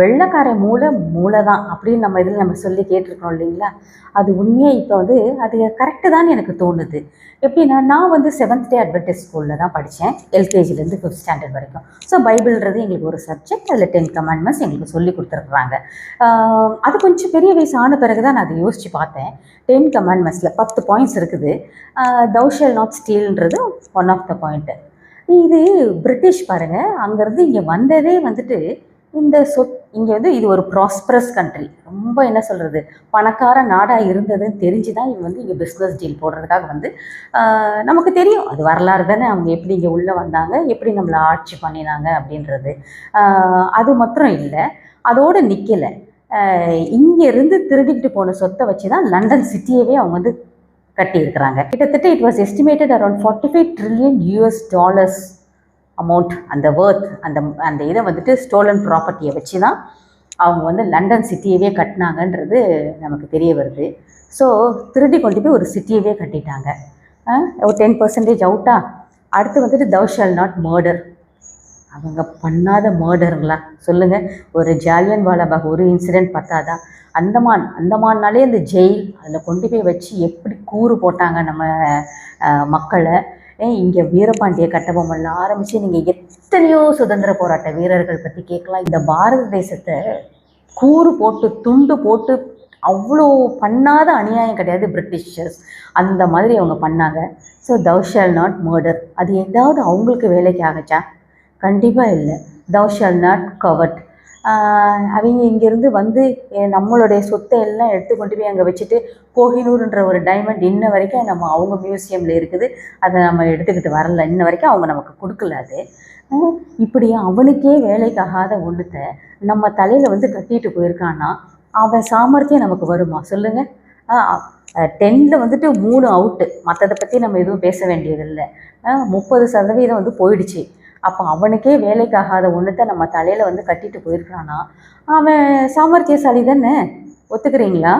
வெள்ளக்கார மூளை மூளை தான் அப்படின்னு நம்ம இதில் நம்ம சொல்லி கேட்டிருக்கோம் இல்லைங்களா? அது உண்மையாக இப்போ வந்து அது கரெக்டு தான் எனக்கு தோணுது. எப்படின்னா நான் வந்து செவன்த் டே அட்வென்டேஜ் ஸ்கூலில் தான் படித்தேன் எல்கேஜிலேருந்து ஃபிஃப்த் ஸ்டாண்டர்ட் வரைக்கும். ஸோ பைபிள்ன்றது எங்களுக்கு ஒரு சப்ஜெக்ட் அதில் டென் கமெண்ட்மெண்ட்ஸ் எங்களுக்கு சொல்லி கொடுத்துருக்குறாங்க. அது கொஞ்சம் பெரிய வயசு ஆன பிறகு தான் நான் அதை யோசித்து பார்த்தேன். டென் கமெண்ட்மெண்ட்ஸில் பத்து பாயிண்ட்ஸ் இருக்குது. தௌஷல் நாட் ஸ்டீல்ன்றது ஒன் ஆஃப் த பாயிண்ட்டு இது பிரிட்டிஷ் பாருங்கள் அங்கேருந்து இங்கே வந்ததே வந்துட்டு இந்த சொத் இங்கே வந்து இது ஒரு ப்ராஸ்பரஸ் கண்ட்ரி ரொம்ப என்ன சொல்கிறது பணக்கார நாடாக இருந்ததுன்னு தெரிஞ்சு தான் இவங்க வந்து இங்கே பிஸ்னஸ் டீல் போடுறதுக்காக வந்து நமக்கு தெரியும். அது வரலாறு தானே. அவங்க எப்படி இங்கே உள்ளே வந்தாங்க? எப்படி நம்மளை ஆட்சி பண்ணினாங்க அப்படின்றது. அது மாத்திரம் இல்லை. அதோடு நிற்கலை இங்கேருந்து திருடிக்கிட்டு போன சொத்தை வச்சு தான் லண்டன் சிட்டியவே அவங்க வந்து கட்டியிருக்கிறாங்க. கிட்டத்தட்ட it was estimated around forty five trillion US dollars amount அந்த வேர்த் அந்த அந்த இதை வந்துட்டு ஸ்டோலன் ப்ராப்பர்ட்டியை வச்சு தான் அவங்க வந்து லண்டன் சிட்டியவே கட்டினாங்கன்றது நமக்கு தெரிய வருது. ஸோ திருடி கொண்டு போய் ஒரு சிட்டியவே கட்டிட்டாங்க. ஒரு டென் பர்சன்டேஜ் அவுட்டா அடுத்து வந்துட்டு தவ் ஷால் நாட் மர்டர் அவங்க பண்ணாத மர்டருங்களா சொல்லுங்கள் ஒரு ஜாலியன் வாலாபாக் ஒரு இன்சிடெண்ட் பார்த்தாதான் அந்தமான் அந்தமான்னாலே இந்த ஜெயில் அதில் கொண்டு போய் வச்சு எப்படி கூறு போட்டாங்க நம்ம மக்களை? இங்கே வீரபாண்டிய கட்டபொம்மன்ல ஆரம்பித்து நீங்கள் எத்தனையோ சுதந்திர போராட்ட வீரர்கள் பற்றி கேட்கலாம். இந்த பாரத தேசத்தை கூறு போட்டு துண்டு போட்டு அவ்வளோ பண்ணாத அநியாயம் கிடையாது பிரிட்டிஷர்ஸ். அந்த மாதிரி அவங்க பண்ணாங்க. So thou shall not murder அது ஏதாவது அவங்களுக்கு வேலைக்கு ஆகச்சா? கண்டிப்பாக இல்லை. தவ் ஷால் நாட் கவர்ட் அவங்க இங்கேருந்து வந்து நம்மளுடைய சொத்தை எல்லாம் எடுத்து கொண்டு போய் அங்கே வச்சுட்டு கோஹினூர்ன்ற ஒரு டைமண்ட் இன்ன வரைக்கும் நம்ம அவங்க மியூசியமில் இருக்குது. அதை நம்ம எடுத்துக்கிட்டு வரல. இன்ன வரைக்கும் அவங்க நமக்கு கொடுக்கல அது. இப்படி அவனுக்கே வேலைக்காகாத ஒன்றுத்தை நம்ம தலையில் வந்து கட்டிட்டு போயிருக்கான்னா அவன் சாமர்த்தியம் நமக்கு வருமா? சொல்லுங்கள் டென்னில் வந்துட்டு மூணு அவுட்டு மற்றதை பற்றி நம்ம எதுவும் பேச வேண்டியதில்லை. முப்பது சதவீதம் வந்து போயிடுச்சு. அப்போ அவனுக்கே வேலைக்காகாத ஒன்றுத்தை நம்ம தலையில் வந்து கட்டிட்டு போயிருக்கிறானா? அவன் சாமர்த்தியசாலி தானே ஒத்துக்கிறீங்களா?